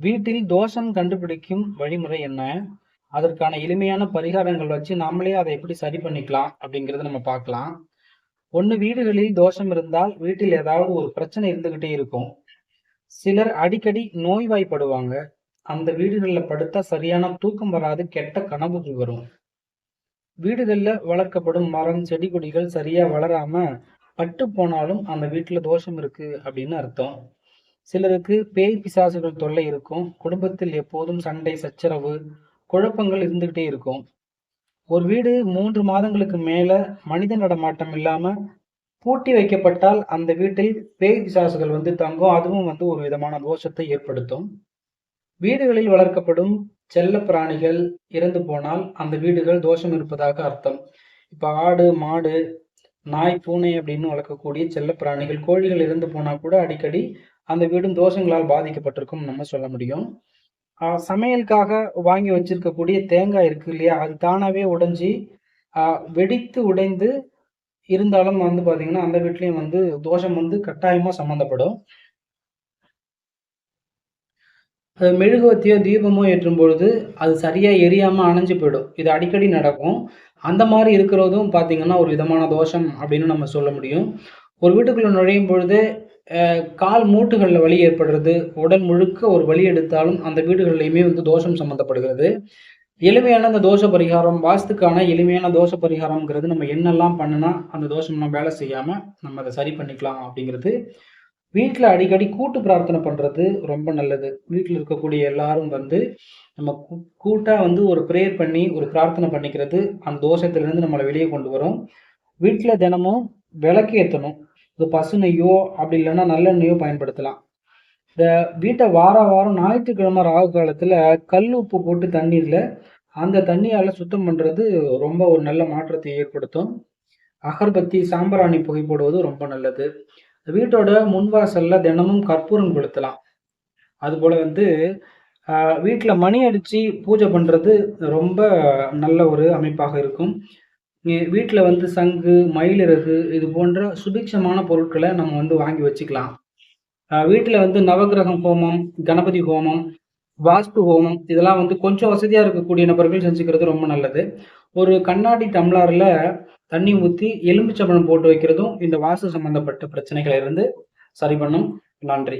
வீட்டில் தோஷம் கண்டுபிடிக்கும் வழிமுறை என்ன? அதற்கான எளிமையான பரிகாரங்கள் வச்சு நாமளே அதை எப்படி சரி பண்ணிக்கலாம் அப்படிங்கிறத நம்ம பார்க்கலாம். ஒன்று வீடுகளில் தோஷம் இருந்தால் வீட்டில் ஏதாவது ஒரு பிரச்சனை இருந்துகிட்டே இருக்கும். சிலர் அடிக்கடி நோய்வாய்ப்படுவாங்க. அந்த வீடுகளில் படுத்தா சரியான தூக்கம் வராது, கெட்ட கனவுகள் வரும். வீடுகளில் வளர்க்கப்படும் மரம், செடி கொடிகள் சரியா வளராம பட்டு போனாலும் அந்த வீட்டில் தோஷம் இருக்கு அப்படின்னு அர்த்தம். சிலருக்கு பேய் பிசாசுகள் தொல்லை இருக்கும். குடும்பத்தில் எப்போதும் சண்டை, சச்சரவு, குழப்பங்கள் இருந்துகிட்டே இருக்கும். ஒரு வீடு மூன்று மாதங்களுக்கு மேல மனித நடமாட்டம் இல்லாம பூட்டி வைக்கப்பட்டால் அந்த வீட்டில் பேய் பிசாசுகள் வந்து தங்கும். அதுவும் வந்து ஒரு விதமான தோஷத்தை ஏற்படுத்தும். வீடுகளில் வளர்க்கப்படும் செல்ல பிராணிகள் இறந்து போனால் அந்த வீடுகள் தோஷம் இருப்பதாக அர்த்தம். இப்ப ஆடு, மாடு, நாய், பூனை அப்படின்னு வளர்க்கக்கூடிய செல்லப் பிராணிகள், கோழிகள் இறந்து போனா கூட அடிக்கடி அந்த வீடும் தோஷங்களால் பாதிக்கப்பட்டிருக்கும் நம்ம சொல்ல முடியும். சமையலுக்காக வாங்கி வச்சிருக்கக்கூடிய தேங்காய் இருக்கு இல்லையா? அது தானாவே உடைஞ்சி வெடித்து உடைந்து இருந்தாலும் வந்து பார்த்தீங்கன்னா, அந்த வீட்லயும் வந்து தோஷம் வந்து கட்டாயமா சம்மந்தப்படும். மெழுகுவத்தியோ மெழுகுவர்த்தியோ, தீபமோ ஏற்றும் பொழுது அது சரியா எரியாம அணைஞ்சு போயிடும். இது அடிக்கடி நடக்கும். அந்த மாதிரி இருக்கிறதும் பார்த்தீங்கன்னா, ஒரு விதமான தோஷம் அப்படின்னு நம்ம சொல்ல முடியும். ஒரு வீட்டுக்குள்ள நுழையும் பொழுதே கால் மூட்டுகளில் வலி ஏற்படுறது, உடல் முழுக்க ஒரு வலி எடுத்தாலும் அந்த வீடுகள்லையுமே வந்து தோஷம் சம்மந்தப்படுகிறது. எளிமையான அந்த தோஷ பரிகாரம், வாஸ்துக்கான எளிமையான தோஷ பரிகாரம்ங்கிறது நம்ம என்னெல்லாம் பண்ணினா அந்த தோஷம்லாம் வேலை செய்யாமல் நம்ம அதை சரி பண்ணிக்கலாம் அப்படிங்கிறது, வீட்டில் அடிக்கடி கூட்டு பிரார்த்தனை பண்ணுறது ரொம்ப நல்லது. வீட்டில் இருக்கக்கூடிய எல்லாரும் வந்து நம்ம கூட்டாக வந்து ஒரு ப்ரேயர் பண்ணி, ஒரு பிரார்த்தனை பண்ணிக்கிறது அந்த தோஷத்துலேருந்து நம்மளை வெளியே கொண்டு வரும். வீட்டில் தினமும் விளக்கு ஏற்றணும் இது பசு நெய்யோ, அப்படி இல்லைன்னா நல்லெண்ணெயோ பயன்படுத்தலாம். இந்த வீட்டை வாரா வாரம் ஞாயிற்றுக்கிழமை ராகு காலத்துல கல் உப்பு போட்டு தண்ணீர்ல, அந்த தண்ணியால சுத்தம் பண்றது ரொம்ப ஒரு நல்ல மாற்றத்தை ஏற்படுத்தும். அகர்பத்தி, சாம்பிராணி புகை போடுவது ரொம்ப நல்லது. வீட்டோட முன்வாசலில் தினமும் கற்பூரம் கொளுத்தலாம். அதுபோல் வந்து வீட்டில் மணி அடிச்சு பூஜை பண்றது ரொம்ப நல்ல ஒரு அமைப்பாக இருக்கும். வீட்டில் வந்து சங்கு, மயிலிறகு இது போன்ற சுபிக்ஷமான பொருட்களை நம்ம வந்து வாங்கி வச்சுக்கலாம். வீட்டில் வந்து நவக்கிரகம் ஹோமம், கணபதி ஹோமம், வாஸ்து ஹோமம் இதெல்லாம் வந்து கொஞ்சம் வசதியாக இருக்கக்கூடிய நபர்கள் செஞ்சுக்கிறது ரொம்ப நல்லது. ஒரு கண்ணாடி டம்ளாரில் தண்ணி ஊற்றி எலுமிச்சம்பழம் போட்டு வைக்கிறதும் இந்த வாஸ்து சம்பந்தப்பட்ட பிரச்சனைகளை இருந்து சரி பண்ணும். நன்றி.